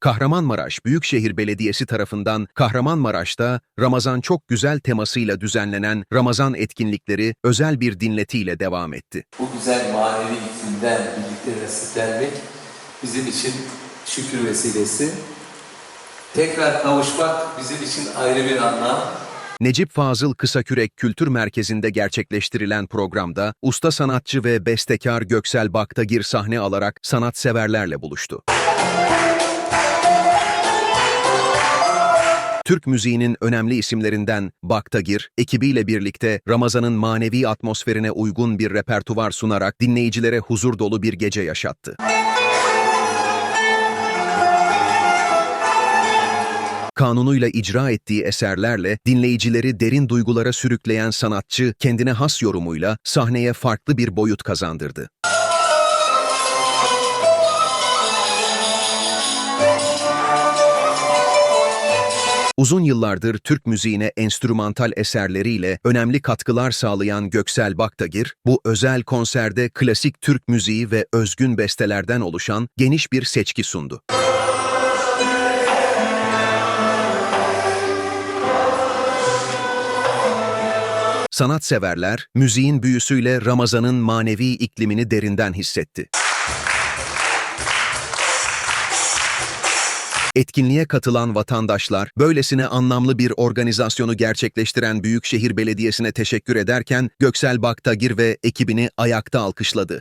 Kahramanmaraş Büyükşehir Belediyesi tarafından Kahramanmaraş'ta Ramazan Çok Güzel temasıyla düzenlenen Ramazan etkinlikleri özel bir dinletiyle devam etti. Bu güzel manevi iklimden birlikte nasiplenmek bizim için şükür vesilesi. Tekrar kavuşmak bizim için ayrı bir anlam. Necip Fazıl Kısakürek Kültür Merkezi'nde gerçekleştirilen programda usta sanatçı ve bestekar Göksel Baktagir sahne alarak sanatseverlerle buluştu. Türk müziğinin önemli isimlerinden Baktagir, ekibiyle birlikte Ramazan'ın manevi atmosferine uygun bir repertuvar sunarak dinleyicilere huzur dolu bir gece yaşattı. kanunuyla icra ettiği eserlerle dinleyicileri derin duygulara sürükleyen sanatçı kendine has yorumuyla sahneye farklı bir boyut kazandırdı. Uzun yıllardır Türk müziğine enstrümantal eserleriyle önemli katkılar sağlayan Göksel Baktagir, bu özel konserde klasik Türk müziği ve özgün bestelerden oluşan geniş bir seçki sundu. Sanatseverler, müziğin büyüsüyle Ramazan'ın manevi iklimini derinden hissetti. Etkinliğe katılan vatandaşlar, böylesine anlamlı bir organizasyonu gerçekleştiren Büyükşehir Belediyesi'ne teşekkür ederken Göksel Baktagir ve ekibini ayakta alkışladı.